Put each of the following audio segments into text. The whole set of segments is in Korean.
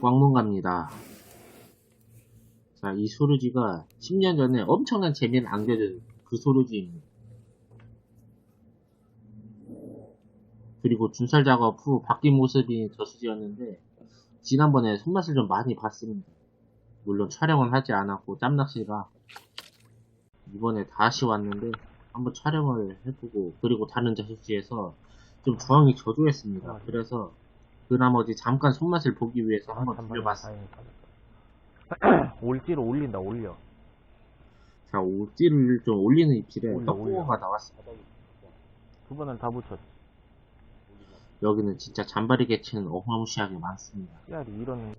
광문갑니다. 자, 이 소류지가 10년 전에 엄청난 재미를 안겨준 그 소류지입니다. 그리고 준살 작업 후 바뀐 모습인 저수지였는데 지난번에 손맛을 좀 많이 봤습니다. 물론 촬영은 하지 않았고 짬낚시가 이번에 다시 왔는데 한번 촬영을 해보고 그리고 다른 저수지에서 좀 저항이 저조했습니다. 그래서 그 나머지 잠깐 손맛을 보기 위해서 한번 돌려봤어요. 올지로 올린다 올려 자, 옷질을 좀 올리는 입질에 올려, 떡붕어가 나왔습니다. 두 번을 다 붙였어 여기는 진짜 잔바리 개체는 어마무시하게 많습니다. 씨알이 이런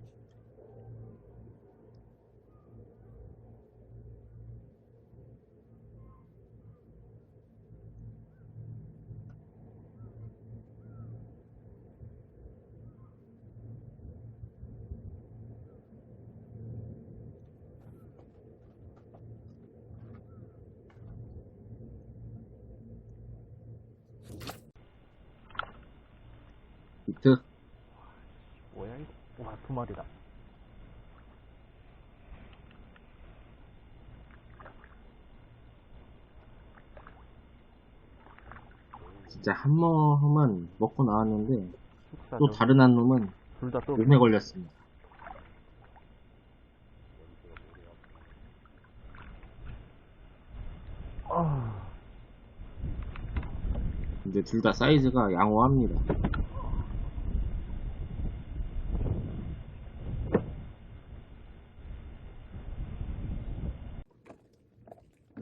비트 뭐야 이거 와 두 마리다 진짜 한 놈은 먹고 나왔는데 또 다른 한 놈은 둘 다 또 몸에 걸렸습니다. 아, 근데 둘 다 사이즈가 양호합니다.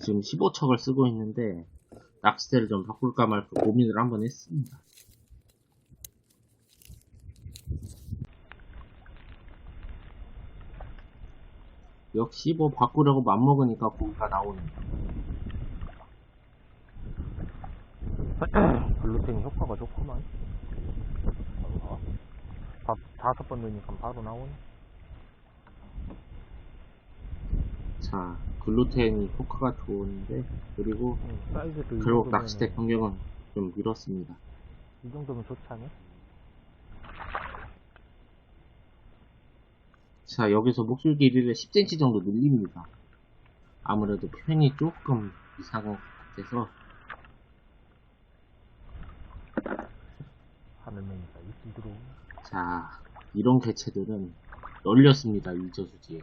지금 15척을 쓰고 있는데 낚싯대를 좀 바꿀까 말까 고민을 한번 했습니다. 역시 뭐 바꾸려고 맘먹으니까 고기가 나오네요. 글루텐이 효과가 좋구만 어? 밥 다섯 번 넣으니까 바로 나오네 자, 글루텐이 효과가 좋은데 그리고 응, 사이즈도 이 결국 낚싯대 변경은 좀 미뤘습니다. 이 정도면 좋지 않냐? 자, 여기서 목줄 길이를 10cm 정도 늘립니다. 아무래도 편이 조금 이상한 것 같아서 자, 이런 개체들은 널렸습니다, 위저수지에.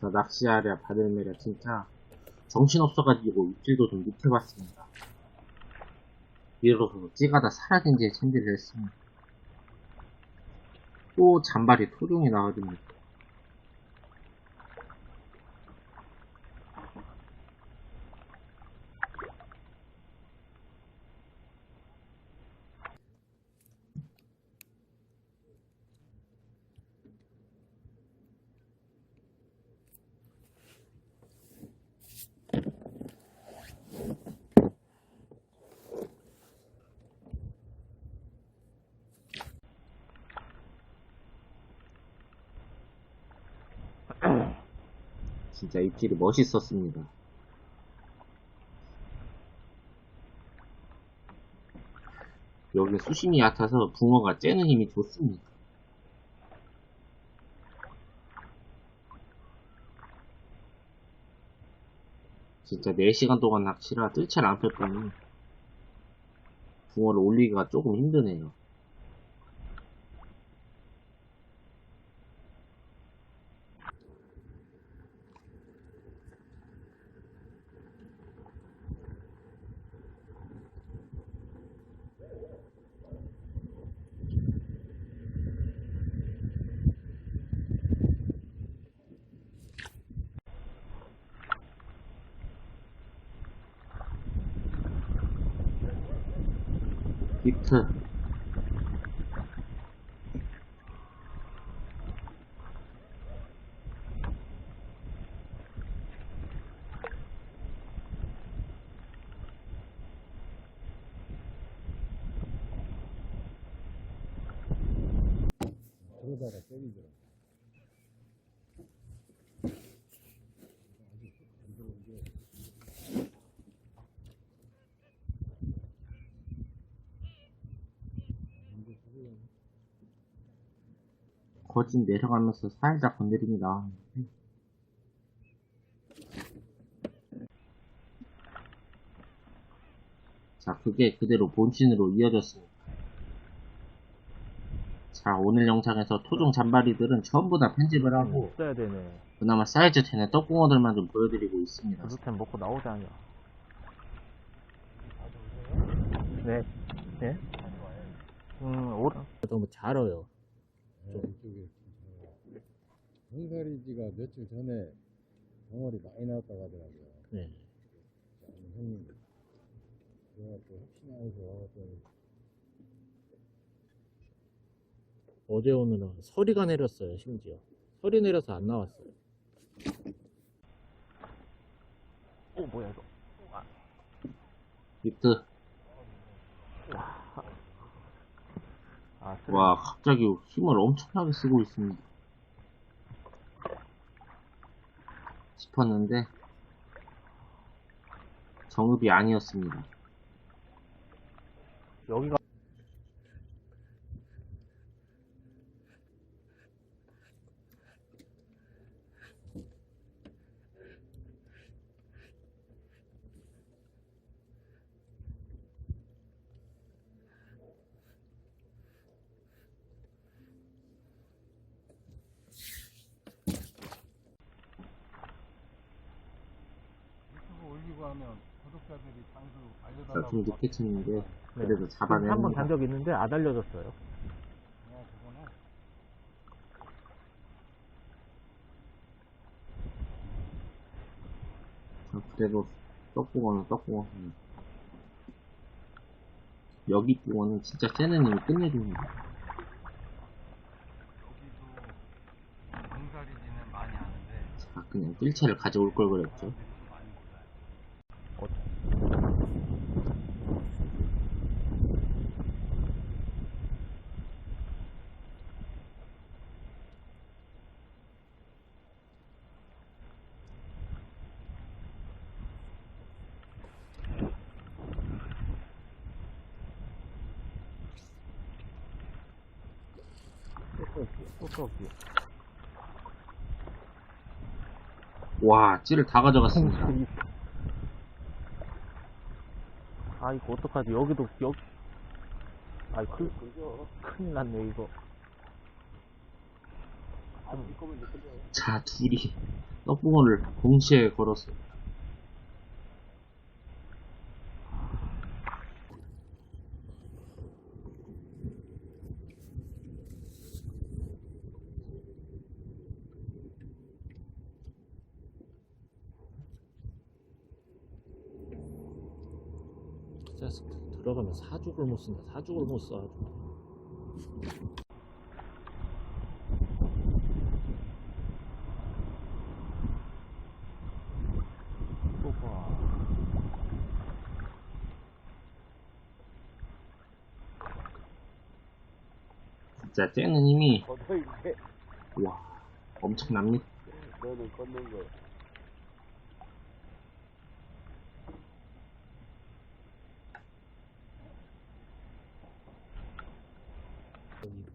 자, 낚시하랴 바들매랴 진짜 정신없어가지고 입질도 좀 못해봤습니다. 이로서 찌가 다 사라진 지에 챙기를 했습니다. 또 잔발이 토종이 나와줍니다. 진짜 입질이 멋있었습니다. 여기 수심이 얕아서 붕어가 째는 힘이 좋습니다. 진짜 4시간 동안 낚시라 뜰채를 안 폈더니 붕어를 올리기가 조금 힘드네요. 밑에 그러다가 때리더라고 거진 내려가면서 살짝 나왔는데 자 그게 그대로 본진으로 이어졌습니다 자 오늘 영상에서 토종 잔바리들은 전부 다 편집을 하고 써야 되네. 그나마 사이즈 되는 떡붕어들만 좀 보여드리고 있습니다 루텐 먹고 나오자냐. 네. 네? 음, 오라. 너무 잘 어요 쪽에 홍사리지가 며칠 전에 덩어리 많이 나왔다고 하더라고요. 네. 자, 형님. 제가 또 혹시나 해서 와봤더니 어제 오늘은 서리가 내렸어요 심지어 서리 내려서 안 나왔어요 오, 뭐야, 이거. 비트 아, 쓰레기. 와 갑자기 힘을 엄청나게 쓰고 있습니다 싶었는데 정읍이 아니었습니다 여기가. 유튜브 올리고 하면 구독자들이 장수 자, 알려달라고 좀 늦게 쳤는데 네. 그래도 한번 잡아냅니다 잔적 있는데 안 알려줬어요. 야, 그거는. 자, 그래도 떡붕어는 떡붕어. 여기 붕어는 진짜 세느님이 끝내줍니다 여기도 홍사리지는 많이 아는데 자 그냥 뜰채를 가져올 걸 그랬죠. 몰라요. 어, 쏙쏙이. 와 찌를 다 가져갔습니다 아, 이거 어떡하지? 여기도, 여기. 아이, 큰, 큰일 났네, 이거. 자 둘이 떡붕어를 동시에 걸었어 요 진짜 들어가면 사죽을 못 쓴다 사죽을 못 써. 진짜 쟤는 힘이 와 엄청납니다 너는 걷는 거. 여기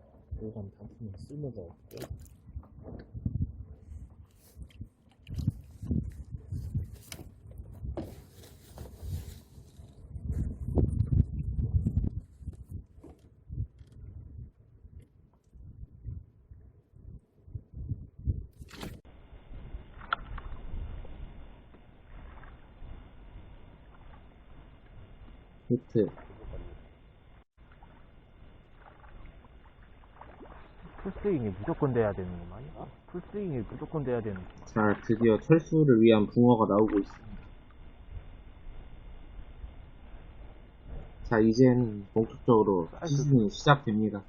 오감 단품은 쓸모가 없죠. 히트 풀스윙이 무조건 돼야 되는구만. 풀스윙이 무조건 돼야 되는. 자, 드디어 철수를 위한 붕어가 나오고 있습니다. 자, 이젠 본격적으로 시즌이 시작됩니다.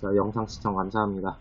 자, 영상 시청 감사합니다.